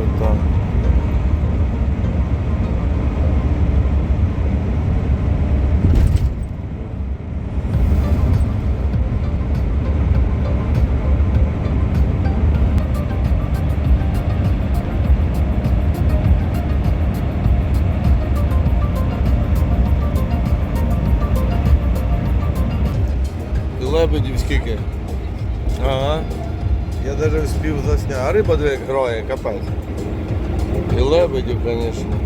Красота. І Лебедів скільки? Ага. Я навіть встиг засняти. А риба диви, як грає, капець. Звісно.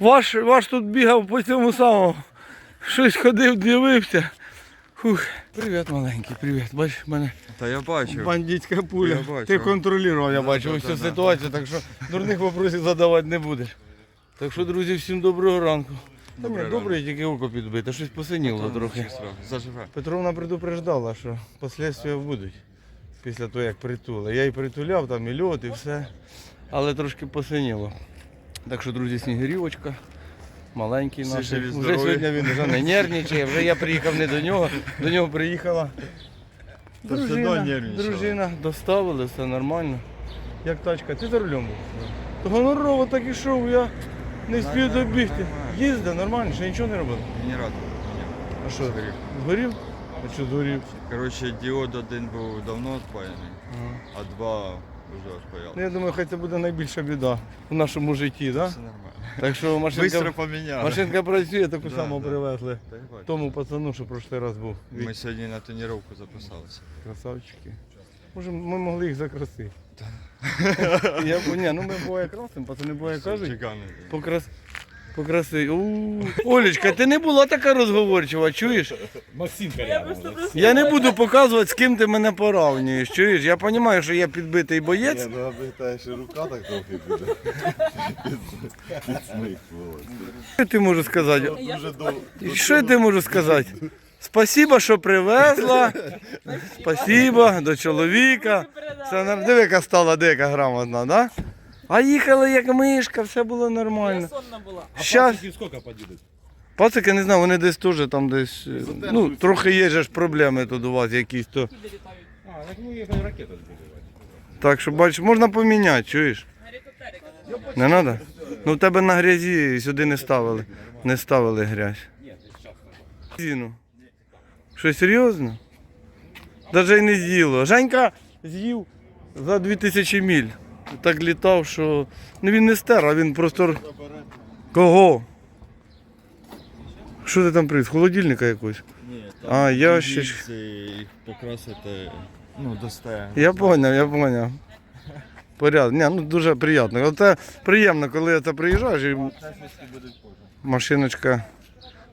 Ваш, ваш тут бігав по цьому самому. Щось ходив, дивився. Фух. Привіт, маленький, привіт. Бачиш, мене Та я бачив. бандитська пуля. Я бачу. Ти контролював, я Да, бачу да, всю да, да. ситуацію, так що дурних вопросів задавати не будеш. Так що, друзі, всім доброго ранку. Та добре, тільки око підбите, щось посиніло трохи. Заживе. Петровна предупреждала, що послідствия будуть після того, як притули. Я і притуляв, там і льот, і все. Але трошки посиніло. Так що, друзі, снігирівочка. Маленький наш. Вже сьогодні він вже не нервничає, вже я приїхав не до нього, до нього приїхала. Нервничала. дружина, доставили, все нормально. Як тачка, ти за рулем був? То гонорово так ішов, я не спів добігти. Їздив нормально, ще нічого не робив. Генератор. А що? Згорів. Згорів? А що згорів? Коротше, діод один був давно відпаяний, а два Ну, я думаю, хай це буде найбільша біда в нашому житті, да? Все нормально. Так що машинка, поміняли. машинка працює, таку Да, саму да. привезли. Так. Тому пацану, що прошлий раз був. Ми сьогодні на тренування записалися. Красавчики. Може, ми могли їх закрасити. Я, б- ні, ну ми буває красимо, пацани буває кажуть. Покрас... Покраси. У, Олечка, ти не була така розговорчива, чуєш? Максимка Я рядом. Я не буду показувати, з ким ти мене поравнюєш, чуєш? Я розумію, що я підбитий боєць. Ні, ну та ще рука так трохи буде. Що ти можеш сказати? Дуже довго. Що ти можу сказати? Спасибо, що привезла. Спасибо до чоловіка. Нар- Диви, яка стала дека грамотна, да? А їхали як мишка, все було нормально. сонна була. А Щас. пацики сколько подъедут? Пацики, не знаю, вони десь теж там десь. е, Ну, трохи є же ж проблеми тут у вас якісь то. А, так мы ехали ракету сбивать. Так що бачиш, можна поміняти, чуєш? Не треба? Ну в тебе на грязі сюди не ставили. Не ставили грязь. Зіну. Що, серйозно? Даже й не з'їло. Женька з'їв за 2000 міль. Так літав, що. Ну він не стер, а він просто. Кого? Що ти там привіз? Холодильника якогось? Ні, А, ящич. гільзи, їх покрасити, ну, достає. Я поняв, я поняв. Порядок. Ні, ну дуже приємно. Оце приємно, коли ти приїжджаєш і машиночка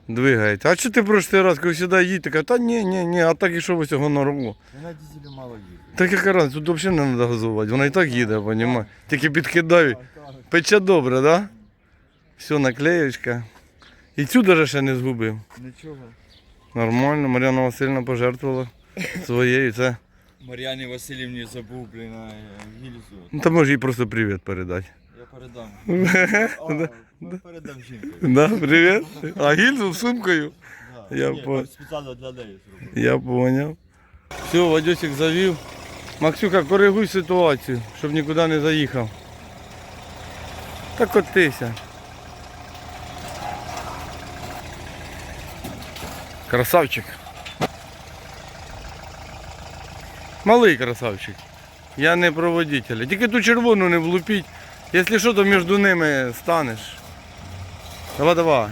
двигається. А що ти прошлий раз, коли сюди їдь, така, та ні, ні, ні, а так і що ви цього норму. Вона дізелю мало їздить. Так яка раз, тут взагалі не треба газувати, вона і так їде, понімаєш. Тільки підкидай. Пече добре, так? Да? Все, наклеєчка. І цю навіть ще не згубив. Нічого. Нормально, Мар'яна Васильівна пожертвувала своєю. Це. Мар'яні Васильівні забув, блін, на гільзу. Ну, та може їй просто привіт передати. Я передам. А, ну, передам жінку. Да, привіт. А гільзу з сумкою. Да. Я Ні, по- спеціально для неї зробив. Я поняв. Все, Вадьосик завів. Максюка, коригуй ситуацію, щоб нікуди не заїхав. Та котися. Красавчик. Малий красавчик. Я не про водителя. Тільки ту червону не влупіть. Якщо що, то між ними станеш. Давай, давай.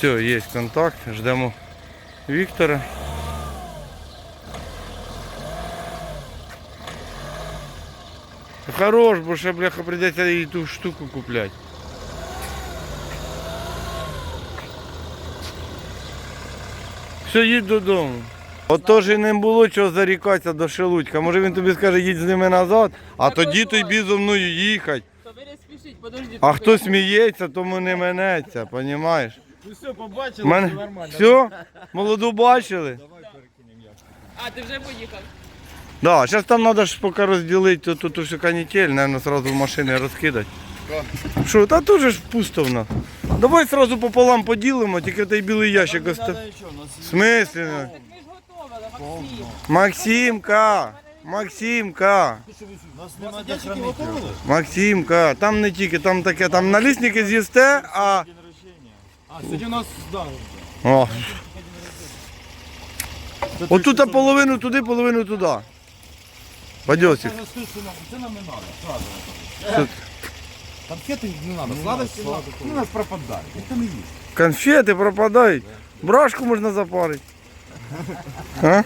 Все, є контакт, ждемо Віктора. Хорош, бо ще, бляха, прийдеться і ту штуку купляти. Все, їдь додому. От теж і не було чого зарікатися до Шелудька. Може він тобі скаже, їдь з ними назад, а тоді тобі зо мною їхати. А хто сміється, тому не минеться, розумієш? Ну все, побачили, Мене... все нормально. Все? Молоду бачили? Давай перекинемо ящик. А, ти вже поїхав. Да, зараз там треба ж поки розділити, то тут все канітель, наверное, сразу в машини розкидати. Що, та тут же ж пусто в нас. Давай сразу пополам поділимо, тільки той білий ящик оставь. В смислі? Так ми ж готовили, Максим. Максимка! Максимка! Максимка, там не тільки, там таке, там налісники з'їсте, а. А, сьогодні у нас, да. О. Отут половину туди, половину туди. Бадьосик. Це нам не треба, Конфети не треба, сладості, ну нас пропадає. Ніхто не їсть. Конфети пропадають. Брашку можна запарити. А?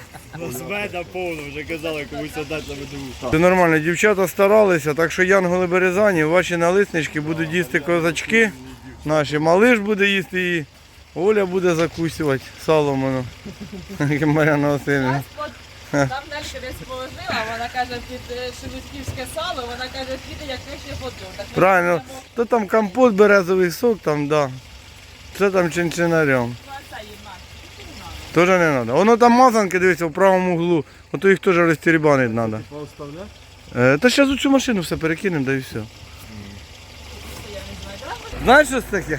Зведа повно, вже казали комусь отдати на виду. Це нормально, дівчата старалися, так що янголи березані, ваші налиснички будуть їсти козачки. Наші малиш буде їсти і Оля буде закусувати. Як Мар'яна Васильівна. Там далі десь положила, вона каже, під е, шелудьківське сало, вона каже, піде як вишня. Так Правильно, то там компот, березовий сок, там, да. Це там чинчинарем. Не. Теж не треба. Воно там мазанки, дивіться, в правому углу. Ото їх теж розтірібанити треба. Е, та зараз у цю машину все перекинемо, да і все. Я не знаю. Давай Знаєш, що це таке?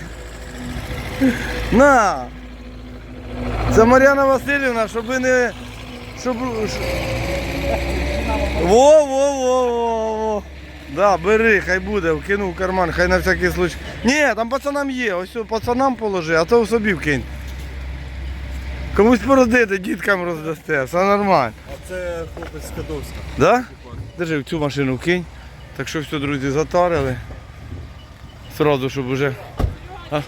На! Це Мар'яна Васильівна, щоб ви не. Щоб. Во, во, во, во, во. Да, бери, хай буде, вкинув в карман, хай на всякий случай. Ні, там пацанам є, ось пацанам положи, а то в собі вкинь. Комусь породити, діткам роздасте, все нормально. А це хлопець з Кадовська. Да? Держи в цю машину вкинь. Так що все, друзі, затарили. Сразу, щоб уже. А?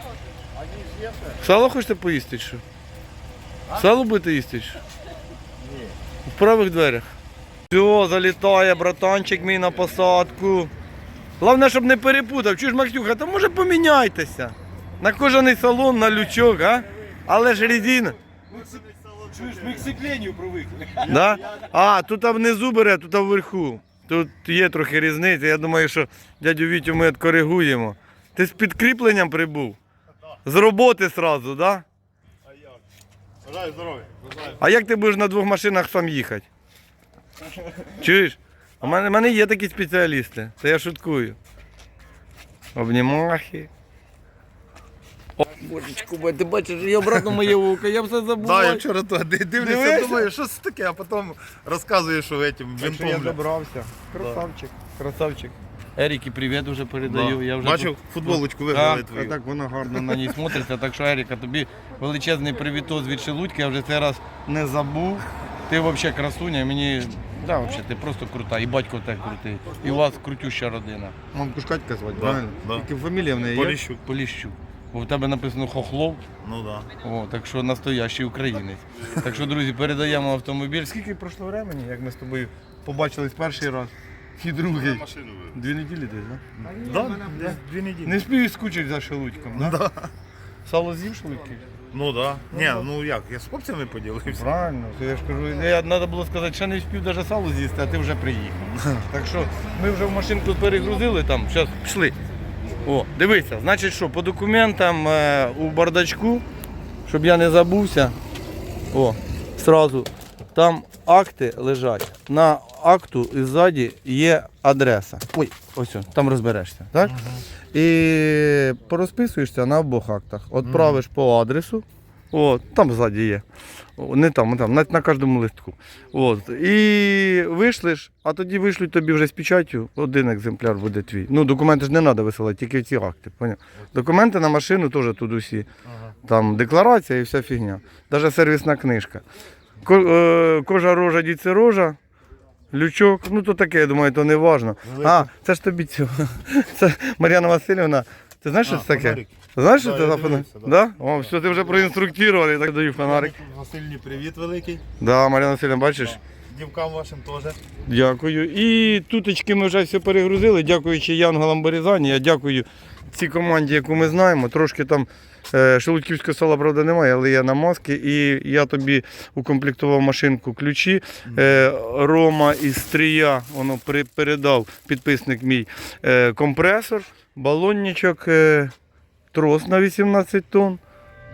Сало хочете поїсти? Що? Сало будете їсти? що? В правих дверях. Все, залітає, братанчик мій на посадку. Головне, щоб не перепутав. Чуєш, Максюха, то може поміняйтеся. На кожаний салон, на лючок, а? Але ж резина. Чуєш, ми к сцепленню привикли. Да? А, тут там внизу бере, тут вверху. Тут є трохи різниця. Я думаю, що дядю Вітю ми коригуємо. Ти з підкріпленням прибув? З роботи одразу, так? Да? Бажаю здоров'я. А як ти будеш на двох машинах сам їхати? Чуєш? У мене, у мене є такі спеціалісти, це я шуткую. Обнімахи. Божечку, бо ти бачиш, я обратно моє вуко, я все забув. Да, я вчора то ди- дивлюся, Дивишся? думаю, що це таке, а потім розказуєш, що этим винтом. бля. забрався. Красавчик, красавчик. Еріки, привіт уже передаю. Да. Я вже Бачив, тут- футболочку виграли твою. так воно гарно на ній смотриться. Так що, Еріка, тобі величезний привітос від Шелудька, я вже цей раз не забув. Ти взагалі красуня, мені. Да, взагалі, ти просто крута, і батько так крутий. І у вас крутюща родина. Мамку ж Катька звати, Да, правильно? да. Тільки фамілія в неї Поліщук. Поліщук. Бо в тебе написано Хохлов, Ну да. о, так що настоящий українець. Так що, друзі, передаємо автомобіль. Скільки пройшло времени, як ми з тобою побачились перший раз і другий? Машину Дві неділі десь, так? Да, десь дві неділі. Не спію скучить за шелудьком, да? Да. Сало з'їв шелудьки? Ну да. Ні, ну як, я з хлопцями поділився. Правильно, то я ж кажу, я, треба було сказати, що не встиг навіть сало з'їсти, а ти вже приїхав. так що ми вже в машинку перегрузили там, зараз пішли. О, дивися, значить що, по документам е, у бардачку, щоб я не забувся, о, сразу, там акти лежать. На акту і ззаді є адреса. Ой, ось, о, там розберешся. Так? І порозписуєшся на обох актах. Отправиш по адресу. О, там ззаді є. Не там, там, на, на кожному листку. От. І вийшлиш, а тоді вишлють тобі вже з печаттю, один екземпляр буде твій. Ну, документи ж не треба висилати, тільки ці акти. Поняв? Документи на машину теж тут усі. Там декларація і вся фігня. Навіть сервісна книжка. Е, кожа рожа, діце рожа. Лючок, ну то таке, я думаю, то не важно. А, це ж тобі цього. Це Мар'яна Васильівна. Ти знаєш, що це таке? фонарик. Знаєш, що Да, це я за фонарик? дивився, Да? О, все, ти вже проінструктував, я так даю фонарик. Васильні привіт великий. Да, Мар'яна Васильівна, бачиш? дівкам вашим теж. Дякую. І туточки ми вже все перегрузили. Дякуючи Янголам Березані. Я дякую цій команді, яку ми знаємо. Трошки там шелудьківського села, правда, немає, але я на маски. І я тобі укомплектував машинку ключі. Е, Рома із Стрія воно передав підписник мій е, компресор, балонничок, е, трос на 18 тонн.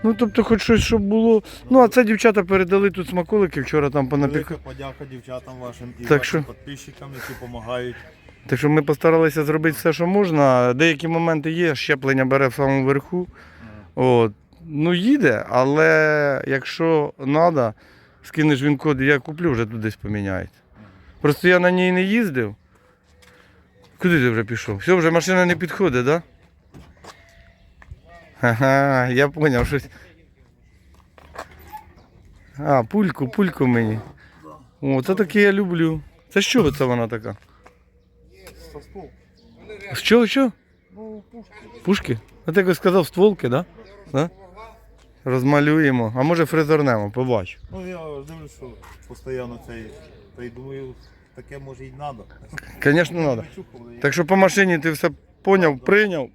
Ну, тобто, хоч щось, щоб було. Ну, а це дівчата передали тут смаколики вчора там понапікали. Велика подяка дівчатам вашим і Так вашим що? підписчикам, які допомагають. Так що ми постаралися зробити все, що можна. Деякі моменти є, щеплення бере в самому верху. От. Ну, їде, але якщо треба, скинеш він код, я куплю, вже тут десь поміняється. Просто я на ній не їздив. Куди ти вже пішов? Все, вже машина не підходить, так? Да? Ага, я зрозумів, щось. А, пульку, пульку мені. О, це таке я люблю. Це чого це вона така? З чого, що? Пушки? А ти якось сказав стволки, да? да? Розмалюємо. А може фрезернемо, побачу. Ну я дивлюсь, що постійно цей. Та й думаю, таке може й треба. Звісно, треба. Так що по машині ти все поняв, прийняв.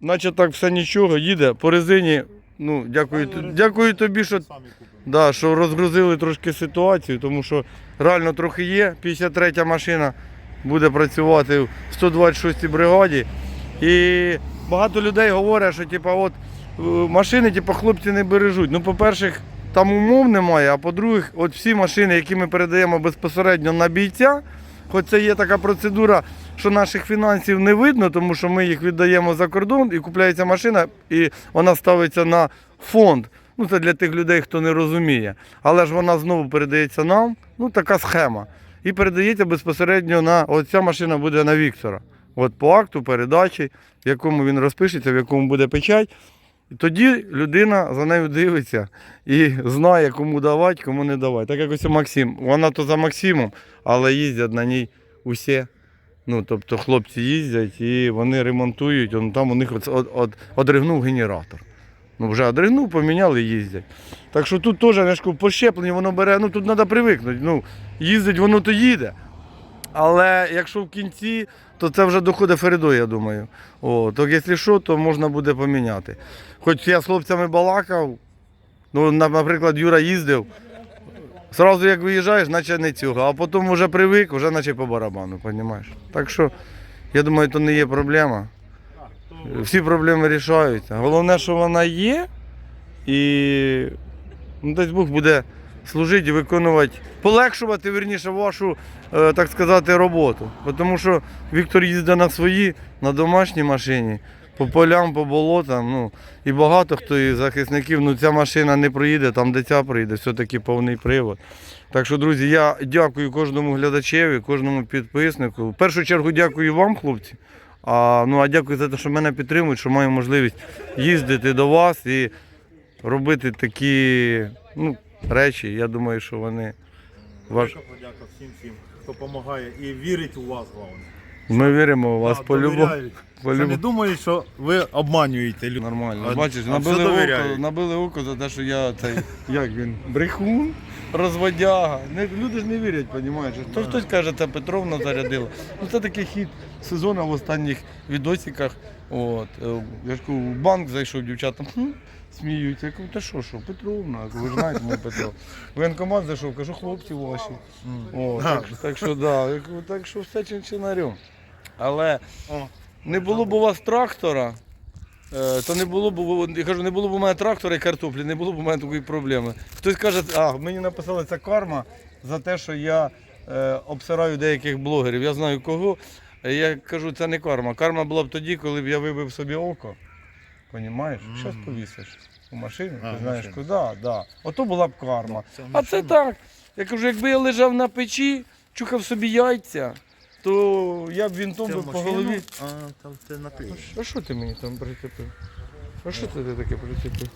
Наче так все нічого, їде по резині. Ну, дякую, дякую тобі, що, да, що розгрузили трошки ситуацію, тому що реально трохи є. 53 машина буде працювати в 126 бригаді. І багато людей говорять, що типу, от, е, машини типу, хлопці не бережуть. Ну, по-перше, там умов немає, а по-друге, от всі машини, які ми передаємо безпосередньо на бійця, хоч це є така процедура, що наших фінансів не видно, тому що ми їх віддаємо за кордон і купляється машина, і вона ставиться на фонд. Ну, це для тих людей, хто не розуміє. Але ж вона знову передається нам. Ну, така схема. І передається безпосередньо на от ця машина буде на Віктора. От по акту передачі, в якому він розпишеться, в якому буде печать. І тоді людина за нею дивиться і знає, кому давати, кому не давати. Так як ось Максим. Вона то за Максимом, але їздять на ній усі. Ну, тобто хлопці їздять і вони ремонтують, он, там у них от, от, от, одригнув генератор. Ну, вже одригнув, поміняли, їздять. Так що тут теж по щепленню воно бере, ну тут треба привикнути. Ну, їздить, воно то їде. Але якщо в кінці, то це вже доходить Феридо, я думаю. О, то якщо що, то можна буде поміняти. Хоч я з хлопцями балакав, ну, наприклад, Юра їздив. Зразу як виїжджаєш, наче не цього, а потім вже привик, вже наче по барабану, розумієш? Так що, я думаю, то не є проблема. Всі проблеми рішаються. Головне, що вона є, і ну, дасть Бог буде служити виконувати, полегшувати верніше вашу, е, так сказати, роботу. Тому що Віктор їздить на своїй, на домашній машині, по полям, по болотам. Ну, і багато хто із захисників, ну ця машина не проїде, там де ця проїде, все-таки повний привод. Так що, друзі, я дякую кожному глядачеві, кожному підписнику. В першу чергу дякую вам, хлопці. А, ну, а дякую за те, що мене підтримують, що маю можливість їздити до вас і робити такі ну, речі. Я думаю, що вони ваш... Велика подяка всім всім, хто допомагає і вірить у вас, головне. Ми віримо у вас Да, по-любому. довіряють. Не думають, що ви обманюєте людей. Нормально. А- Бачиш, а набили все око, набили око за те, що я цей, як він, брехун, розводяга. Не, люди ж не вірять, розумієш. То хтось каже, це Петровна зарядила. Ну це такий хід сезону в останніх відосиках. От, е, я ж кажу, в банк зайшов дівчатам. Хм, сміються. Я кажу, та що, що, Петровна, Я кажу, ви ж знаєте мою Петро. Воєнкомат зайшов, кажу, хлопці ваші. О, так, так що да, я кажу, так що все чинчинарем. Але не було б у вас трактора, е, то не було б, я кажу, не було б у мене трактора і картоплі, не було б у мене такої проблеми. Хтось каже, а, мені написали, це карма за те, що я е, обсираю деяких блогерів. Я знаю кого. Е, Я кажу, це не карма. Карма була б тоді, коли б я вибив собі око. Понімаєш? Зараз повісиш у машину, А, ти в знаєш машину. куди, да. Ото була б карма. Це А це так. Я кажу, якби я лежав на печі, чухав собі яйця, то я б він Це би по машину? голові. А, там це наклеїш. А що ти мені там прицепив? А що це ти таке прицепив?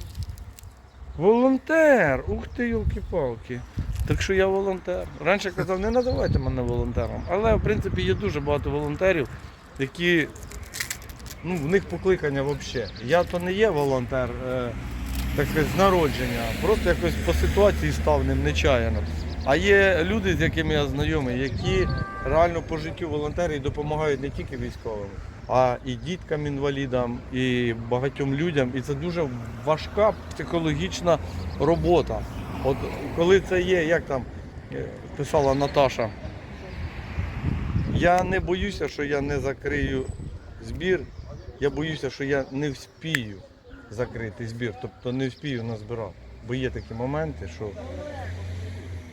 Волонтер! Ух ти, йолки-палки. Так що я волонтер. Раніше казав, не називайте мене волонтером. Але в принципі є дуже багато волонтерів, які ну, в них покликання взагалі. Я то не є волонтер, е, так сказати, з народження, просто якось по ситуації став ним нечаяно. А є люди, з якими я знайомий, які реально по життю волонтери і допомагають не тільки військовим, а і діткам інвалідам, і багатьом людям. І це дуже важка психологічна робота. От коли це є, як там е, писала Наташа, я не боюся, що я не закрию збір. Я боюся, що я не вспію закрити збір, тобто не вспію назбирати. Бо є такі моменти, що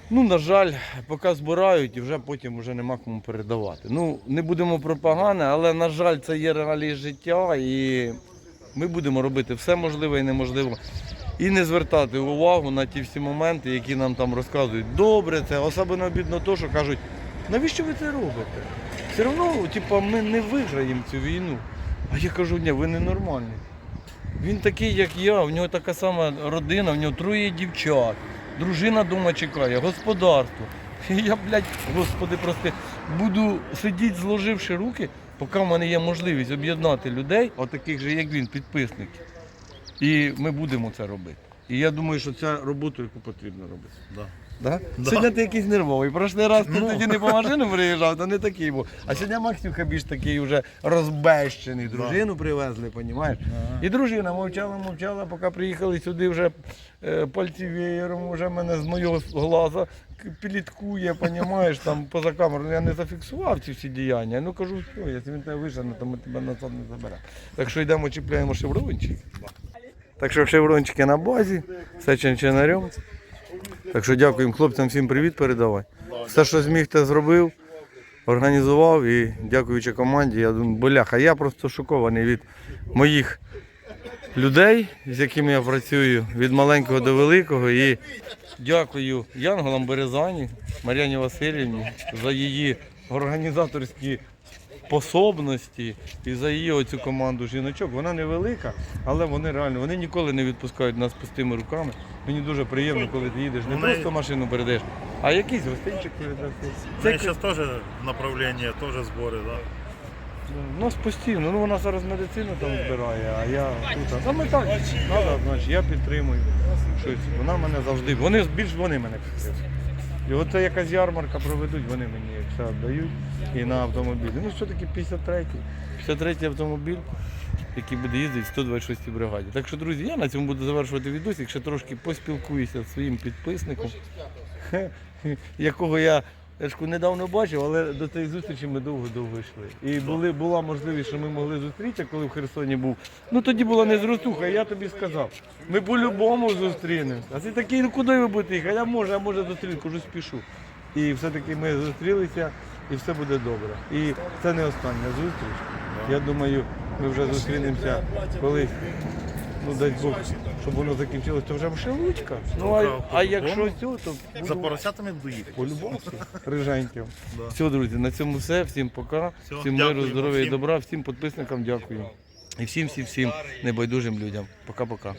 ну, на жаль, поки збирають і вже потім вже нема кому передавати. Ну, не будемо про погане, але на жаль, це є реалії життя, і ми будемо робити все можливе і неможливе. І не звертати увагу на ті всі моменти, які нам там розказують. Добре, це особливо обідно то, що кажуть, навіщо ви це робите? Все одно, типу, ми не виграємо цю війну. А я кажу, ні, ви ненормальні. Він такий, як я, в нього така сама родина, в нього троє дівчат, дружина вдома чекає, господарство. І я, блядь, господи, прости, буду сидіти, зложивши руки, поки в мене є можливість об'єднати людей, отаких же, як він, підписників. І ми будемо це робити. І я думаю, що це роботу, яку потрібно робити. Да. Да? Сьогодні ти якийсь нервовий. Прошлий раз Ну. ти тоді не по машину приїжджав, то не такий був. А сьогодні Максюха більш такий вже розбещений. Дружину привезли, понімаєш? І дружина мовчала, мовчала, поки приїхали сюди вже е, пальці веєром, вже мене з мого глаза пліткує, понімаєш, там поза камерою. Я не зафіксував ці всі діяння. Ну кажу, що, якщо він тебе вижене, то ми тебе назад не заберемо. Так що йдемо, чіпляємо шеврончик. Так що шеврончики на базі, все чинчинарем. Так що дякуємо хлопцям, всім привіт передавай. Все, що зміг, те зробив, організував і дякуючи команді, я думаю, боляха, я просто шокований від моїх людей, з якими я працюю, від маленького до великого. І дякую Янголам Березані, Мар'яні Васильівні за її організаторські способності і за її оцю команду жіночок. Вона невелика, але вони реально вони ніколи не відпускають нас пустими руками. Мені дуже приємно, коли ти їдеш, не просто машину передаєш, а якісь гостинчики віддаси. У неї зараз теж направлення, теж збори, да? У нас постійно, ну вона зараз медицину там збирає, а я тут. А ми так, треба, значить, я підтримую щось. Вона мене завжди, вони більш вони мене підтримують. І оце якась ярмарка проведуть, вони мені все віддають і на автомобілі. Ну що таке 53-й? 53-й автомобіль, який буде їздити в 126-й бригаді. Так що, друзі, я на цьому буду завершувати відосик, ще трошки поспілкуюся з своїм підписником, якого я Ешку недавно бачив, але до цієї зустрічі ми довго-довго йшли. І були, була можливість, що ми могли зустрітися, коли в Херсоні був. Ну тоді була не зростуха, я тобі сказав. Ми по-любому зустрінемося. А ти такий, ну куди ви будете їхати? Я може, я може зустріну, кажу, спішу. І все-таки ми зустрілися і все буде добре. І це не остання зустріч. Я думаю, ми вже зустрінемося колись. Ну, дай Бог, щоб воно закінчилось, то вже в Шелудька. Ну, а, а якщо цього, то За буду поросятами доїхати. по-любому риженьким. Все, друзі, на цьому все. Всім пока. Все, всім миру, дякуємо здоров'я і всім. добра, всім підписникам дякую. І всім, всім, всім небайдужим людям. Пока-пока.